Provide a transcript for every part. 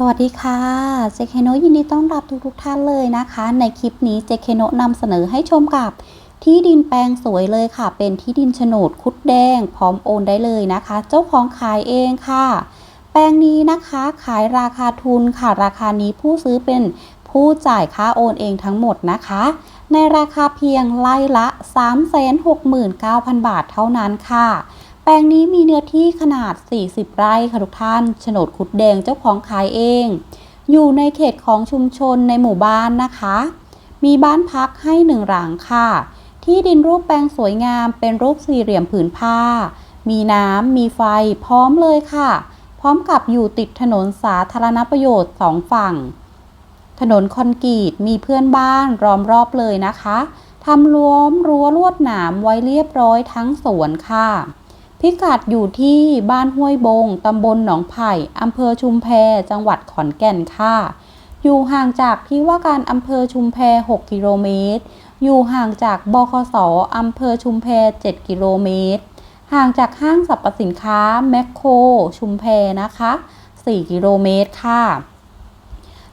สวัสดีค่ะ เจเคโนยินดีต้อนรับทุกทุกๆท่านเลยนะคะ ในคลิปนี้เจเคโนนำเสนอให้ชมกับที่ดินแปลงสวยเลยค่ะ เป็นที่ดินโฉนดคุดแดง พร้อมโอนได้เลยนะคะ เจ้าของขายเองค่ะ แปลงนี้นะคะขายราคาทุนค่ะ ราคานี้ผู้ซื้อเป็นผู้จ่ายค่าโอนเองทั้งหมดนะคะ ในราคาเพียงไร่ละ 369,000 บาทเท่านั้นค่ะ แปลงนี้มีเนื้อที่ขนาด 40 ไร่ค่ะทุกท่าน โฉนดคุดแดงเจ้าของขายเอง อยู่ในเขตของชุมชนในหมู่บ้านนะคะ มีบ้านพักให้หนึ่งหลังค่ะ ที่ดินรูปแปลงสวยงามเป็นรูปสี่เหลี่ยมผืนผ้า มีน้ำ มีไฟ พร้อมเลยค่ะ พร้อมกับอยู่ติดถนนสาธารณประโยชน์สองฝั่ง ถนนคอนกรีต มีเพื่อนบ้านล้อมรอบเลยนะคะ ทำล้อมรั้วลวดหนามไว้เรียบร้อยทั้งสวนค่ะ พิกัดอยู่ที่บ้านห้วยบง ตำบลหนองไผ่ อำเภอชุมแพ จังหวัดขอนแก่นค่ะ อยู่ห่างจากที่ว่าการอำเภอชุมแพ 6 กิโลเมตร อยู่ห่างจากบคสอำเภอชุมแพ 7 กิโลเมตร ห่างจากห้างสรรพสินค้าแมคโคร ชุมแพนะคะ 4 กิโลเมตรค่ะ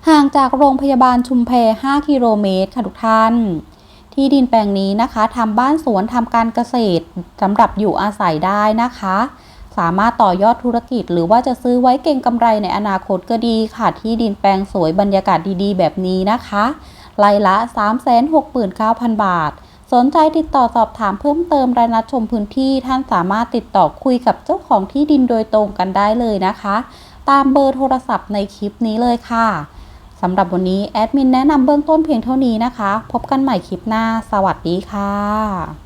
ห่างจากโรงพยาบาลชุมแพ 5 กิโลเมตรค่ะทุกท่าน ที่ดินแปลงนี้นะคะทำบ้านสวนทำการเกษตรสำหรับอยู่อาศัยได้นะคะ สามารถต่อยอดธุรกิจ หรือว่าจะซื้อไว้เก่งกำไรในอนาคตก็ดีค่ะ ที่ดินแปลงสวยบรรยากาศดีๆ แบบนี้นะคะไร่ละ 369,000 บาท สนใจติดต่อสอบถามเพิ่มเติมรายนัดชมพื้นที่ท่านสามารถติดต่อคุยกับเจ้าของที่ดินโดยตรงกันได้เลยนะคะ ตามเบอร์โทรศัพท์ในคลิปนี้เลยค่ะ สำหรับวันนี้แอดมินแนะนำเบื้องต้นเพียงเท่านี้นะคะ พบกันใหม่คลิปหน้า สวัสดีค่ะ